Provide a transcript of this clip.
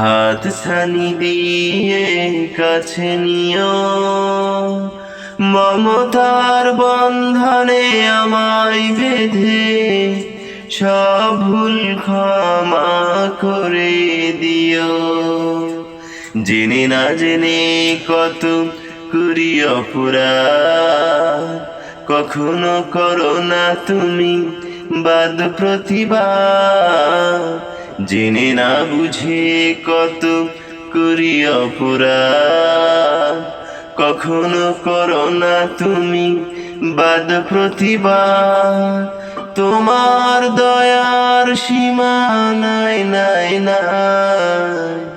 হাত ছানি দিয়ে কাছে নিও। মমতার বন্ধনে আমায় বেঁধে সব ভুল ক্ষমা করে দিও। জেনে না জেনে কত করি অপরাধ। কখনো করো না তুমি বাদ প্রতিভা জেনে না বুঝে কত করি অপরা কখনো করো না তুমি বাদ প্রতিভা তোমার দয়ার সীমা নাই নাই নাই।